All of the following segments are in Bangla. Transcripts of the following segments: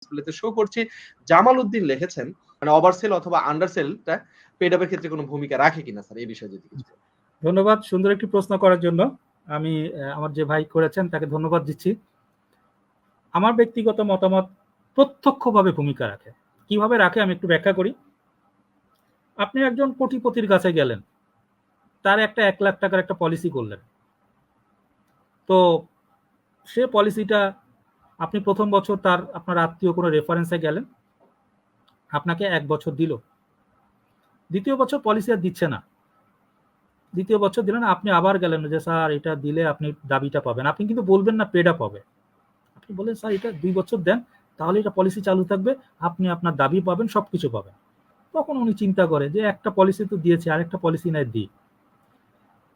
ডিসপ্লেতে শো করছি। জামাল উদ্দিন লিখেছেন মানে ওভারসেল অথবা আন্ডারসেলটা পেড আপের ক্ষেত্রে কোনো ভূমিকা রাখে কিনা, স্যার, এই বিষয়ে যদি ধন্যবাদ, সুন্দর একটি প্রশ্ন করার জন্য। আমি আমার যে ভাই করেছেন তাকে ধন্যবাদ দিচ্ছি। আমার ব্যক্তিগত মতামত প্রত্যক্ষভাবে ভূমিকা রাখে। কীভাবে রাখে আমি একটু ব্যাখ্যা করি। আপনি একজন কোটিপতির কাছে গেলেন। তার একটা এক লাখ টাকার একটা পলিসি করলেন। তো সে পলিসিটা আপনি প্রথম বছর তার আপনার আত্মীয় কোনো রেফারেন্সে গেলেন, আপনাকে এক বছর দিল। দ্বিতীয় বছর পলিসি আর দিচ্ছে না। দ্বিতীয় বছর দিলেন আপনি আবার গেলেন যে, স্যার, এটা দিলে আপনি দাবিটা পাবেন। আপনি কিন্তু বলবেন না পেডা পাবে। আপনি বলেন স্যার, এটা দুই বছর দেন, তাহলে এটা পলিসি চালু থাকবে, আপনি আপনার দাবি পাবেন সব কিছু পাবেন। তখন উনি চিন্তা করে যে, একটা পলিসি তো দিয়েছে, আরেকটা পলিসি নাই, দিই।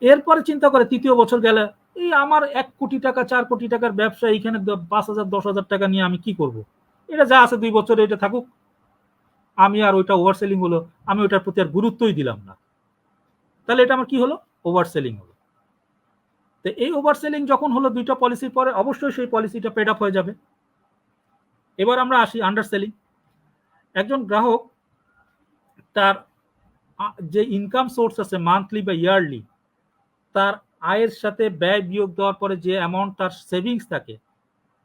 এরপরে চিন্তা করে তৃতীয় বছর গেলে এই আমার এক কোটি টাকা, চার কোটি টাকার ব্যবসা, এইখানে পাঁচ হাজার, দশ হাজার টাকা নিয়ে আমি কি করব? এটা যা আছে দুই বছরে এটা থাকুক। আমি আর ওইটা ওভার সেলিং হলো, আমি ওটার প্রতি আর গুরুত্বই দিলাম না। তাহলে এটা আমার কি হলো? ওভার সেলিং হলো। তো এই ওভার সেলিং যখন হলো, দুইটা পলিসির পরে, অবশ্যই সেই পলিসিটা পেড আপ হয়ে যাবে। এবার আমরা আসি আন্ডার সেলিং একজন গ্রাহক, তার যে ইনকাম সোর্স আছে মান্থলি বা ইয়ারলি তার আয়ের সাথে ব্যয় বিয়োগ দেওয়ার পরে যে অ্যামাউন্ট তার সেভিংস থাকে,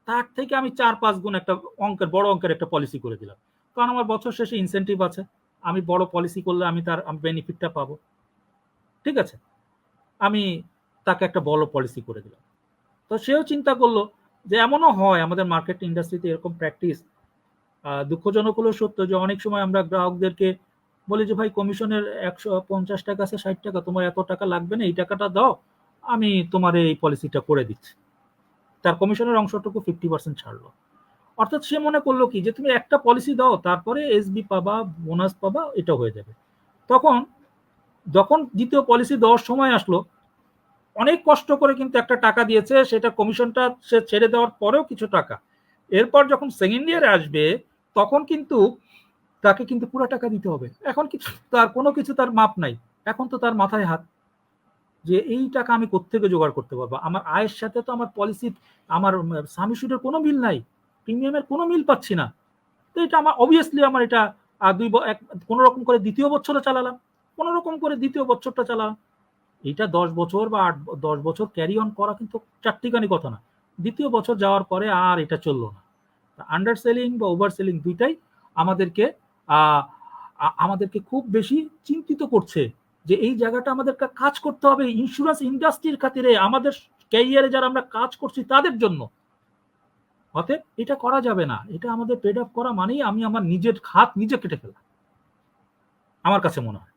তার থেকে আমি চার পাঁচ গুণ একটা অঙ্কের, বড় অঙ্কের একটা পলিসি করে দিলাম। কারণ আমার বছর শেষে ইনসেন্টিভ আছে। আমি বড় পলিসি করলে আমি তার বেনিফিটটা পাবো। ঠিক আছে? আমি তাকে একটা বড় পলিসি করে দিলাম। তো সেও চিন্তা করল যে এমনও হয়, আমাদের মার্কেট ইন্ডাস্ট্রিতে এরকম প্র্যাকটিস দুঃখজনক হলেও সত্য যে অনেক সময় আমরা গ্রাহকদেরকে বলি যে, ভাই কমিশনের একশো পঞ্চাশ টাকা আছে, ষাট টাকা, তোমার এত টাকা লাগবে না, এই টাকাটা দাও। আমি তোমার এই পলিসিটা করে দিচ্ছি। তার কমিশনের অংশটুকু ফিফটি পার্সেন্ট ছাড়লো। অর্থাৎ সে মনে করল কি, যে তুমি একটা পলিসি দাও, তারপরে এসবি পাবা বোনাস পাবা, এটা হয়ে যাবে। তখন, যখন দ্বিতীয় পলিসি দেওয়ার সময় আসলো, অনেক কষ্ট করে কিন্তু একটা টাকা দিয়েছে, সেটা কমিশনটা সে ছেড়ে দেওয়ার পরেও কিছু টাকা। এরপর যখন সেকেন্ড ইয়ারে আসবে, তখন কিন্তু তাকে কিন্তু পুরো টাকা দিতে হবে। এখন কিছু তার কোনো কিছু তার মাপ নাই। এখন তো তার মাথায় হাত। যে এই টাকা আমি কোত্থেকে জোগাড় করতে পারব? আমার আয়ের সাথে তো আমার পলিসি আমার সামি সুদের কোনো মিল নাই। প্রিমিয়ামের কোনো মিল পাচ্ছি না। তো এটা আমার অবভিয়াসলি আমার এটা দুই এক, কোনো রকম করে দ্বিতীয় বছরে চালালাম। কোনো রকম করে দ্বিতীয় বছরটা চালালাম। এইটা দশ বছর বা আট, দশ বছর ক্যারি অন করা কিন্তু চারটিখানি কথা না। দ্বিতীয় বছর যাওয়ার পরে আর এটা চলল না। আন্ডার সেলিং বা ওভার সেলিং দুইটাই আমাদেরকে আমাদেরকে খুব বেশি চিন্তিত করছে যে এই জায়গাটা আমাদেরকে কাজ করতে হবে ইন্স্যুরেন্স ইন্ডাস্ট্রির খাতিরে, আমাদের ক্যারিয়ারে যারা আমরা কাজ করছি তাদের জন্য। অতএব এটা করা যাবে না। এটা আমাদের পেড আপ করা মানেই আমি আমার নিজের হাত নিজে কেটে ফেলা আমার কাছে মনে হয়।